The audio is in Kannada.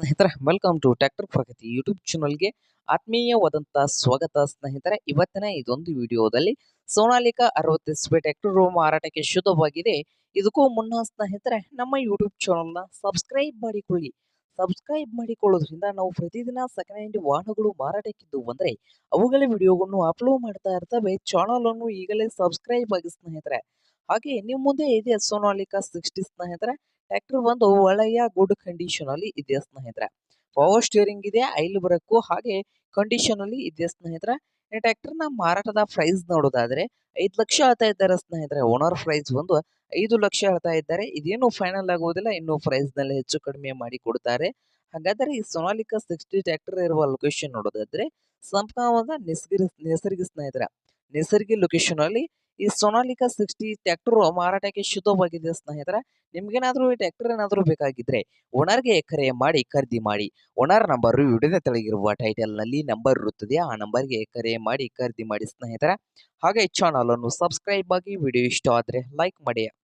ಸ್ನೇಹಿತರೆ welcome to Tractor Pragathi YouTube ಚಾನಲ್ಗೆ ಆತ್ಮೀಯವಾದಂಥ ಸ್ವಾಗತ ಸ್ನೇಹಿತರೆ. ಇವತ್ತಿನ ಇದೊಂದು ವಿಡಿಯೋದಲ್ಲಿ ಸೋನಾಲಿಕಾ ಅರವತ್ತು ಎಸ್ ಬಿ ಟ್ರ್ಯಾಕ್ಟರ್ ಮಾರಾಟಕ್ಕೆ ಶುದ್ಧವಾಗಿದೆ. ಇದಕ್ಕೂ ಮುನ್ನ ಸ್ನೇಹಿತರೆ, ನಮ್ಮ ಯೂಟ್ಯೂಬ್ ಚಾನಲ್ನ ಸಬ್ಸ್ಕ್ರೈಬ್ ಮಾಡಿಕೊಳ್ಳಿ. ಸಬ್ಸ್ಕ್ರೈಬ್ ಮಾಡಿಕೊಳ್ಳೋದ್ರಿಂದ ನಾವು ಪ್ರತಿದಿನ ಸೆಕೆಂಡ್ ಹ್ಯಾಂಡ್ ವಾಹನಗಳು ಮಾರಾಟಕ್ಕಿದ್ದು ಬಂದರೆ, ಅವುಗಳ ವಿಡಿಯೋಗಳನ್ನು ಅಪ್ಲೋಡ್ ಮಾಡ್ತಾ ಇರ್ತವೆ. ಚಾನಲನ್ನು ಈಗಲೇ ಸಬ್ಸ್ಕ್ರೈಬ್ ಆಗಿ ಸ್ನೇಹಿತರೆ. ಹಾಗೆ ನಿಮ್ಮ ಮುಂದೆ ಇದೆ ಸೋನಾಲಿಕಾ ಸಿಕ್ಸ್ಟಿ ಸ್ನೇಹಿತರೆ, ಟ್ರ್ಯಾಕ್ಟರ್ ಬಂದು ಒಳ್ಳೆಯ ಗುಡ್ ಕಂಡೀಷನ್ ಅಲ್ಲಿ ಇದೆ ಸ್ನೇಹಿತರೆ. ಪವರ್ ಸ್ಟಿಯರಿಂಗ್ ಇದೆ, ಐಲ್ ಬರಕ್ಕೂ ಹಾಗೆ ಕಂಡೀಷನ್ ಅಲ್ಲಿ ಇದೆ ಸ್ನೇಹಿತರೆ. ಟ್ರ್ಯಾಕ್ಟರ್ನ ಮಾರಾಟದ ಪ್ರೈಸ್ ನೋಡೋದಾದ್ರೆ ಐದು ಲಕ್ಷ ಹೇಳ್ತಾ ಇದ್ದಾರೆ ಸ್ನೇಹಿತರೆ. ಓನರ್ ಪ್ರೈಸ್ ಒಂದು ಐದು ಲಕ್ಷ ಹೇಳ್ತಾ ಇದ್ದಾರೆ. ಇದೇನು ಫೈನಲ್ ಆಗುವುದಿಲ್ಲ ಇನ್ನು ಪ್ರೈಸ್ನಲ್ಲಿ ಹೆಚ್ಚು ಕಡಿಮೆ ಮಾಡಿ ಕೊಡ್ತಾರೆ. ಹಾಗಾದ್ರೆ ಈ ಸೋನಾಲಿಕಾ ಸಿಕ್ಸ್ಟಿ ಟ್ರ್ಯಾಕ್ಟರ್ ಇರುವ ಲೊಕೇಶನ್ ನೋಡೋದಾದ್ರೆ ಸಂಪೂರ್ಣವಾದ ನಿಸರ್ಗ ನಿಸರ್ಗ ಸ್ನೇಹಿತರ. ನಿಸರ್ಗಿ ಲೊಕೇಶನ್ ಅಲ್ಲಿ ಈ ಸೊನಾಲಿಕಾ ಸಿಕ್ಸ್ಟಿ ಟ್ರ್ಯಾಕ್ಟರ್ ಮಾರಾಟಕ್ಕೆ ಶುದ್ಧವಾಗಿದೆ ಸ್ನೇಹಿತರೆ, ನಿಮ್ಗೇನಾದ್ರೂ ಈ ಟ್ರ್ಯಾಕ್ಟರ್ ಏನಾದ್ರೂ ಬೇಕಾಗಿದ್ರೆ ಓನರ್ಗೆ ಕರೆ ಮಾಡಿ, ಖರೀದಿ ಮಾಡಿ. ಓನರ್ ನಂಬರ್ ವಿಡಿಯೋದ ತೆಳಗಿರುವ ಟೈಟಲ್ನಲ್ಲಿ ನಂಬರ್ ಇರುತ್ತದೆ, ಆ ನಂಬರ್ಗೆ ಕರೆ ಮಾಡಿ, ಖರೀದಿ ಮಾಡಿ ಸ್ನೇಹಿತರೆ. ಹಾಗೆ ಚಾನಲ್ ಅನ್ನು ಸಬ್ಸ್ಕ್ರೈಬ್ ಆಗಿ ವಿಡಿಯೋ ಇಷ್ಟ ಆದ್ರೆ ಲೈಕ್ ಮಾಡಿ.